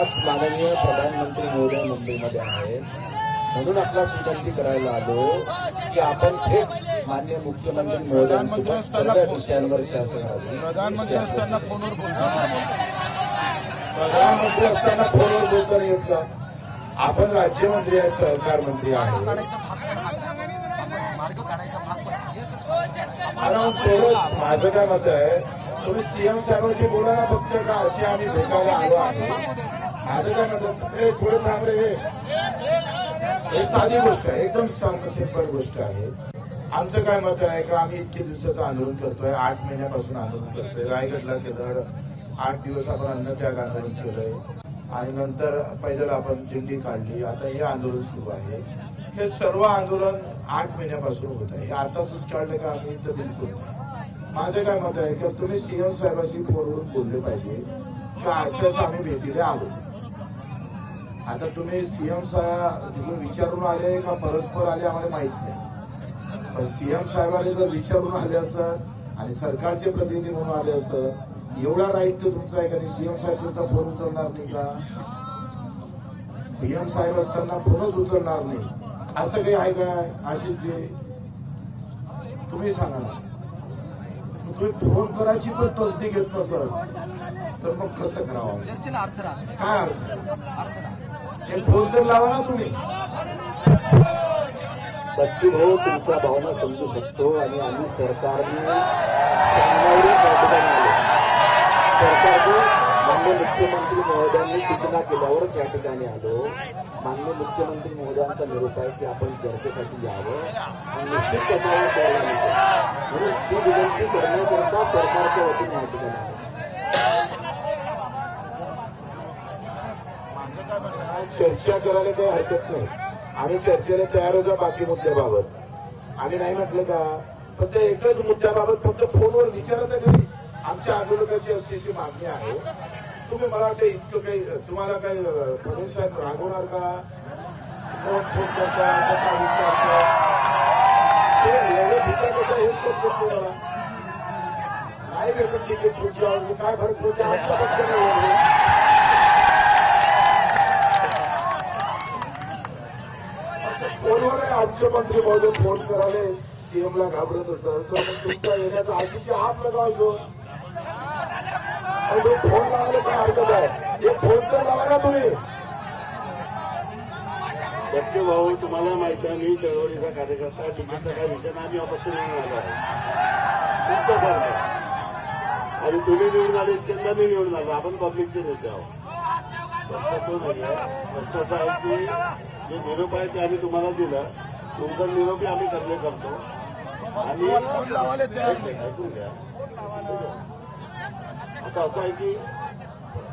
आज माननीय प्रधानमंत्री महोदय मुंबईमध्ये आहेत. म्हणून आपल्याला विनंती करायला आलो की आपण थेट मान्य मुख्यमंत्री प्रधानमंत्री महोदयांसोबत सर्व विषयांवर चर्चा करावी प्रधानमंत्री असताना फोनवर बोलतो प्रधानमंत्री असताना फोनवर बोलताना येत का? आपण राज्यमंत्री आहे. सहकार मंत्री आहे माझं काय मत आहे तुम्ही सीएम साहेबांशी बोला ना फक्त का असे आम्ही भेटायला आलो आहे थोडं हे. साधी गोष्ट आहे एकदम सिंपल गोष्ट आहे. आमचं काय मत आहे का आम्ही इतके दिवसाचं आंदोलन करतोय आठ महिन्यापासून आंदोलन करतोय. रायगडला केलं आठ दिवस आपण अन्नत्याग आंदोलन केलंय. आणि नंतर पैदल आपण दिंडी काढली. आता हे आंदोलन सुरू आहे. हे सर्व आंदोलन आठ महिन्यापासून होत आहे. हे आताच काढलं का आम्ही तर बिलकुल माझं काय मत आहे की तुम्ही सीएम साहेबाशी फोनवरून बोलले पाहिजे की अशाच आम्ही भेटीला आलो? आता तुम्ही सीएम साहेब तिकडून विचारून आले का परस्पर आले आम्हाला माहीत नाही. पण सीएम साहेबांनी जर विचारून आले असत आणि सरकारचे प्रतिनिधी म्हणून आले असत एवढा राईट तर तुमचा आहे का? सीएम साहेब तुमचा फोन उचलणार नाही का? पीएम साहेब असताना फोनच उचलणार नाही. असं काही आहे काय आशिषजी तुम्ही सांगा ना. तुम्ही फोन करायची पण तसदी घेत नसल तर मग कसं करावं? काय अर्थ आहे? अर्थ राहत हे फोन तर लावा ना तुम्ही. भाऊ हो, तुमच्या भावना समजू शकतो आणि आम्ही सरकारने सरकारने मान्य मुख्यमंत्री महोदयांनी सूचना केल्यावरच या ठिकाणी आलो. मान्य मुख्यमंत्री महोदयांचा निरोप आहे की आपण चर्चेसाठी यावं. आणि निश्चित त्याच्यावर म्हणून ती विनंती करण्याकरता सरकारच्या वतीने या ठिकाणी आलो. माझं काय म्हणणं आहे, चर्चा करायला काही हरकत नाही. आणि चर्चेला तयार होता बाकी मुद्द्याबाबत. आणि नाही म्हटलं का फक्त एकच मुद्द्याबाबत फक्त फोनवर विचारायचं घरी. आमच्या आंदोलकाची अशी अशी मागणी आहे. तुम्ही मला वाटतं इतकं काही तुम्हाला काही फडणवीस साहेब रागवणार का? फोन फोन करता कसा विचारता? एवढं भीता कसं हेच समजत करतो मला. नाही भेटत तिकीट पुढच्या काय फरक पडते? आमच्या पक्षाने फोनवर आहे आमचे मंत्री महोदय फोन करायला. सीएमला घाबरत असतात तुमचा येण्याचा आधीचे हात लगावतो आणि तो फोन लावायला काय हरकत आहे? हे फोन तर लावा ना तुम्ही. धक्के भाऊ तुम्हाला माहिती आहे मी चळवळीचा कार्यकर्ता टिकीचा काय विषय आम्ही मी अपक्ष निवडून आलो आहे. आणि तुम्ही निवडून आले त्यांना मी निवडून आलो. आपण पब्लिकचे नेते आहोत. भ्रष्टाचार नाही आहे प्रश्न आहे की जे निरोप आहे ते आम्ही तुम्हाला दिलं तुमचा निरोपही आम्ही करणे करतो? आणि. ऐकून घ्या. आता असं आहे की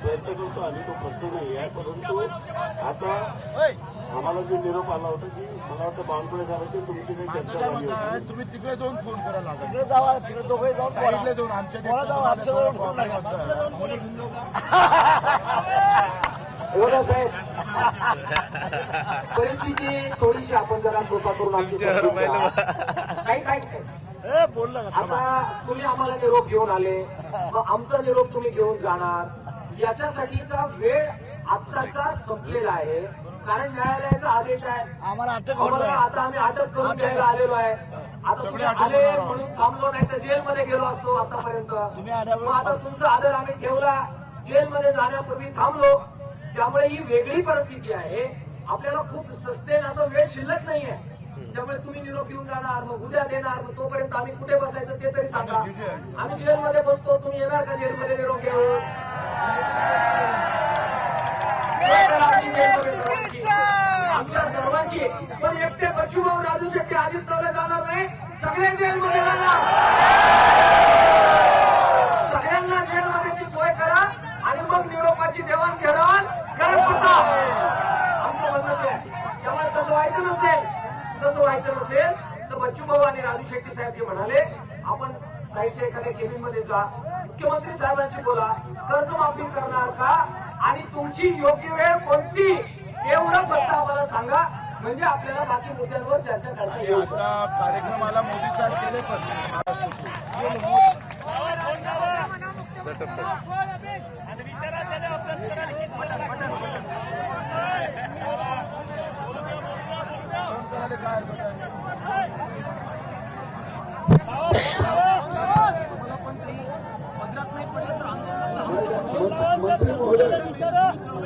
प्रयत्न करतो आम्ही तो प्रश्न नाही आहे परंतु आता आम्हाला जो निरोप आला होता की मला वाटतं बावनकुळे साहेबांची तुमची काही माझं चर्चा काय झाली म्हणणं आहे होती. तुम्ही तिकडे जाऊन फोन करायला लागेल. तिकडे जावा तिकडे दोघे जाऊन साईडला बोला जाऊन आमच्या बोला. जाऊ, आमच्या जवळ फोन नका. साहेब. परिस्थिती थोडीशी आपण जरा कृपा करून आमची. काही. आता तुम्ही आम्हाला निरोप घेऊन आले. मग आमचा निरोप तुम्ही घेऊन जाणार. याच्यासाठीचा वेळ आत्ताचा संपलेला आहे. कारण न्यायालयाचा आदेश आहे. आम्हाला आता आम्ही अटक करून द्यायला आलेलो आहे. आता तुम्ही आले. म्हणून थांबलो नाही तर जेलमध्ये गेलो असतो आतापर्यंत. आता तुमचा आदर आम्ही ठेवला. जेलमध्ये जाण्यापूर्वी थांबलो. त्यामुळे ही वेगळी परिस्थिती आहे आपल्याला खूप सस्टेन असं वेळ शिल्लक नाहीये. त्यामुळे तुम्ही निरोप घेऊन जाणार मग उद्या देणार मग तोपर्यंत आम्ही कुठे बसायचं ते तरी सांगा. आम्ही जेलमध्ये बसतो तुम्ही येणार का जेलमध्ये निरोप घेऊन. आमच्या सर्वांची. पण एकटे बच्चूभाऊ राजू शेट्टी अजित पवार जाणार नाही सगळे जेलमध्ये जाणार. सगळ्यांना जेलमध्येची सोय करा आणि मग निरोपाची देवाणघेवाण करत बसा आमचं म्हणणं ते आहे. त्यामुळे तसं व्हायचं नसेल तसं व्हायचं नसेल तर बच्चू भाऊ आणि राजू शेट्टी साहेब जे म्हणाले आपण साईडच्या एखाद्या केबिनमध्ये जा मुख्यमंत्री साहेबांशी बोला कर्जमाफी करणार का? आणि तुमची योग्य वेळ कोणती? एवढं फक्त आम्हाला सांगा. म्हणजे आपल्याला बाकी मुद्द्यांवर चर्चा करता येईल. आता कार्यक्रमाला मोदी साहेब केले पण.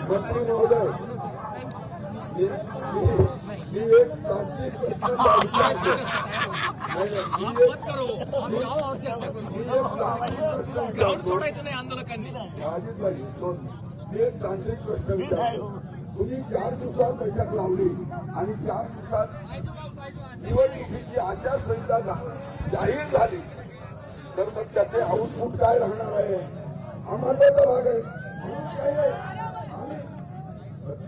मंत्री एक तांत्रिक नाही, नाही, मी एक- एक तांत्रिक प्रश्न विचारतो. मी तुम्ही चार दिवसात बैठक लावली आणि चार दिवसात निवडणुकीची आचारसंहिता जाहीर झाली तर मग त्याचे आउटपुट काय राहणार आहे आम्हाला भाग आहे म्हणून काही नाही आम्ही बच्चूभाऊनी किंवा राजू